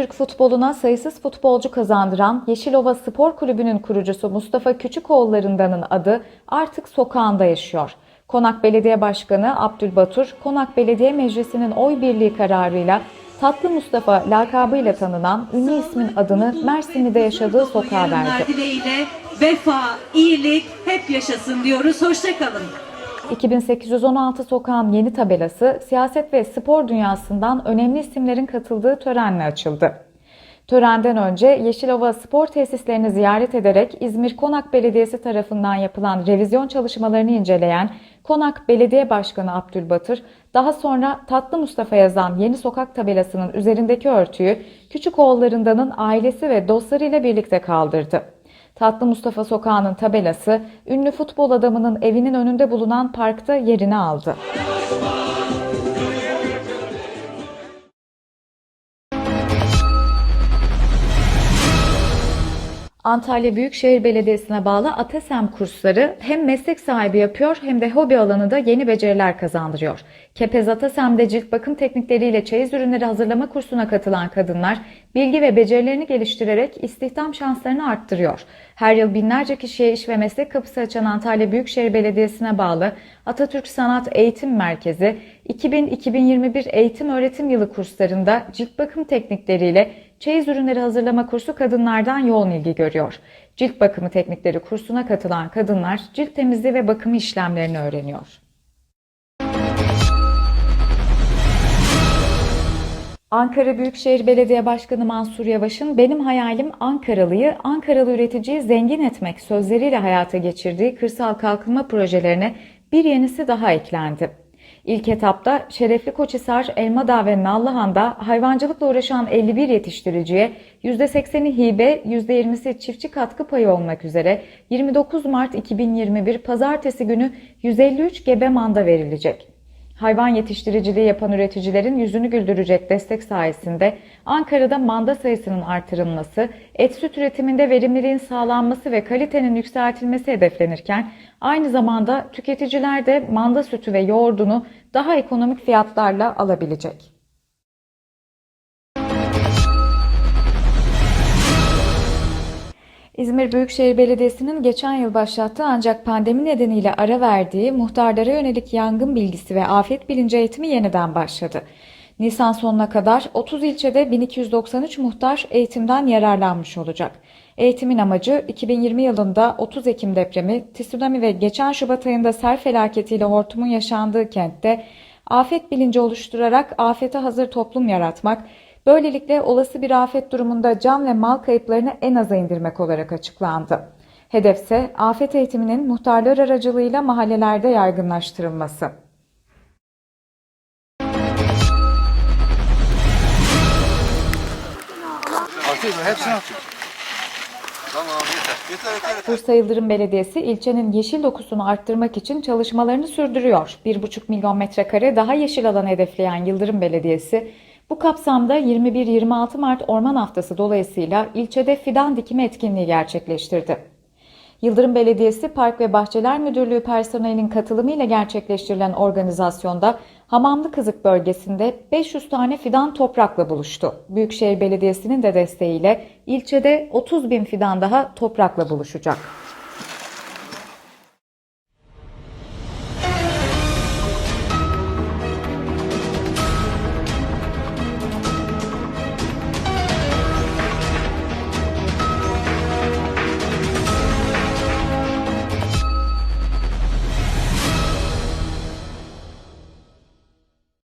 Türk futboluna sayısız futbolcu kazandıran Yeşilova Spor Kulübü'nün kurucusu Mustafa Küçükoğulları'ndanın adı artık sokağında yaşıyor. Konak Belediye Başkanı Abdülbatur, Konak Belediye Meclisi'nin oy birliği kararıyla Tatlı Mustafa lakabıyla tanınan ünlü ismin adını Mersinli'de yaşadığı sokağa verdi. dileğiyle vefa, iyilik hep yaşasın diyoruz. Hoşçakalın. 2816 sokağın yeni tabelası siyaset ve spor dünyasından önemli isimlerin katıldığı törenle açıldı. Törenden önce Yeşilova spor tesislerini ziyaret ederek İzmir Konak Belediyesi tarafından yapılan revizyon çalışmalarını inceleyen Konak Belediye Başkanı Abdülbatır, daha sonra Tatlı Mustafa yazan yeni sokak tabelasının üzerindeki örtüyü küçük oğullarındanın ailesi ve dostlarıyla birlikte kaldırdı. Tatlı Mustafa Sokağı'nın tabelası ünlü futbol adamının evinin önünde bulunan parkta yerini aldı. Antalya Büyükşehir Belediyesi'ne bağlı ATESEM kursları hem meslek sahibi yapıyor hem de hobi alanında yeni beceriler kazandırıyor. Kepez ATESEM'de cilt bakım teknikleriyle çeyiz ürünleri hazırlama kursuna katılan kadınlar bilgi ve becerilerini geliştirerek istihdam şanslarını arttırıyor. Her yıl binlerce kişiye iş ve meslek kapısı açan Antalya Büyükşehir Belediyesi'ne bağlı Atatürk Sanat Eğitim Merkezi 2000-2021 eğitim öğretim yılı kurslarında cilt bakım teknikleriyle çeyiz ürünleri hazırlama kursu kadınlardan yoğun ilgi görüyor. Cilt bakımı teknikleri kursuna katılan kadınlar cilt temizliği ve bakımı işlemlerini öğreniyor. Ankara Büyükşehir Belediye Başkanı Mansur Yavaş'ın benim hayalim Ankaralıyı, Ankaralı üreticiyi zengin etmek sözleriyle hayata geçirdiği kırsal kalkınma projelerine bir yenisi daha eklendi. İlk etapta Şerefli Koçhisar, Elmadağ ve Nallıhan'da hayvancılıkla uğraşan 51 yetiştiriciye %80'i hibe, %20'si çiftçi katkı payı olmak üzere 29 Mart 2021 Pazartesi günü 153 gebe manda verilecek. Hayvan yetiştiriciliği yapan üreticilerin yüzünü güldürecek destek sayesinde Ankara'da manda sayısının artırılması, et süt üretiminde verimliliğin sağlanması ve kalitenin yükseltilmesi hedeflenirken aynı zamanda tüketiciler de manda sütü ve yoğurdunu daha ekonomik fiyatlarla alabilecek. İzmir Büyükşehir Belediyesi'nin geçen yıl başlattığı ancak pandemi nedeniyle ara verdiği muhtarlara yönelik yangın bilgisi ve afet bilinci eğitimi yeniden başladı. Nisan sonuna kadar 30 ilçede 1293 muhtar eğitimden yararlanmış olacak. Eğitimin amacı 2020 yılında 30 Ekim depremi, tsunami ve geçen Şubat ayında sel felaketiyle hortumun yaşandığı kentte afet bilinci oluşturarak afete hazır toplum yaratmak, Böylelikle olası bir afet durumunda can ve mal kayıplarını en aza indirmek olarak açıklandı. Hedefse afet eğitiminin muhtarlar aracılığıyla mahallelerde yaygınlaştırılması. Atayım mı? Hepsini. Tamam. Yeter yeter. yeter. Bursa Yıldırım Belediyesi ilçenin yeşil dokusunu arttırmak için çalışmalarını sürdürüyor. 1,5 milyon metrekare daha yeşil alan hedefleyen Yıldırım Belediyesi, bu kapsamda 21-26 Mart Orman Haftası dolayısıyla ilçede fidan dikimi etkinliği gerçekleştirdi. Yıldırım Belediyesi Park ve Bahçeler Müdürlüğü personelinin katılımıyla gerçekleştirilen organizasyonda Hamamlı Kızık bölgesinde 500 tane fidan toprakla buluştu. Büyükşehir Belediyesi'nin de desteğiyle ilçede 30 bin fidan daha toprakla buluşacak.